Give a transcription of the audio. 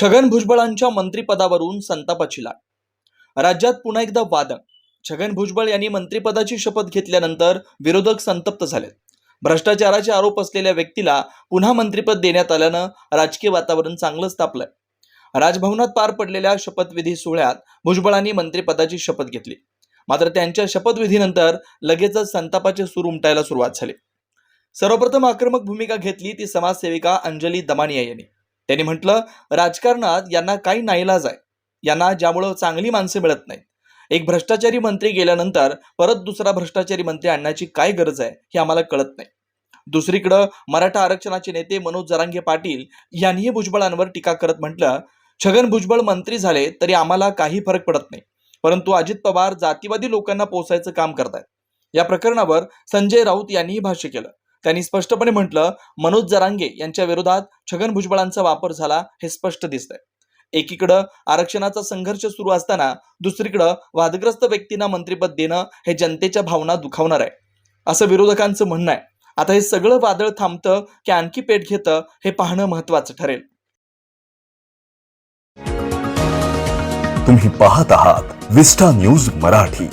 छगन भुजबळांच्या मंत्रिपदावरून संतापाची लाट. राज्यात पुन्हा एकदा वादळ. छगन भुजबळ यांनी मंत्रिपदाची शपथ घेतल्यानंतर विरोधक संतप्त झालेत भ्रष्टाचाराचे आरोप असलेल्या व्यक्तीला पुन्हा मंत्रिपद देण्यात आल्यानं राजकीय वातावरण चांगलंच तापलंय. राजभवनात पार पडलेल्या शपथविधी सोहळ्यात भुजबळांनी मंत्रिपदाची शपथ घेतली. मात्र त्यांच्या शपथविधीनंतर लगेचच संतापाचे सूर उमटायला सुरुवात झाली. सर्वप्रथम आक्रमक भूमिका घेतली ती समाजसेविका अंजली दमानिया यांनी. त्यांनी म्हटलं राजकारणात यांना काही नाईलाज आहे. यांना ज्यामुळं चांगली माणसं मिळत नाहीत. एक भ्रष्टाचारी मंत्री गेल्यानंतर परत दुसरा भ्रष्टाचारी मंत्री आणण्याची काय गरज आहे हे आम्हाला कळत नाही. दुसरीकडं मराठा आरक्षणाचे नेते मनोज जरांगे पाटील यांनीही भुजबळांवर टीका करत म्हटलं छगन भुजबळ मंत्री झाले तरी आम्हाला काही फरक पडत नाही. परंतु अजित पवार जातीवादी लोकांना पोचायचं काम करतायत. या प्रकरणावर संजय राऊत यांनीही भाष्य केलं. त्यांनी स्पष्टपणे म्हटलं मनोज जरांगे यांच्या विरोधात छगन भुजबळांचा वापर झाला हे स्पष्ट दिसतंय. एकीकडं आरक्षणाचा संघर्ष सुरू असताना दुसरीकडं वादग्रस्त व्यक्तींना मंत्रिपद देणं हे जनतेच्या भावना दुखावणार आहे. असं विरोधकांचं म्हणणं आहे. आता हे सगळं वादळ थांबतं की आणखी पेट घेतं हे पाहणं महत्वाचं ठरेल. तुम्ही पाहत आहात विस्टा न्यूज मराठी.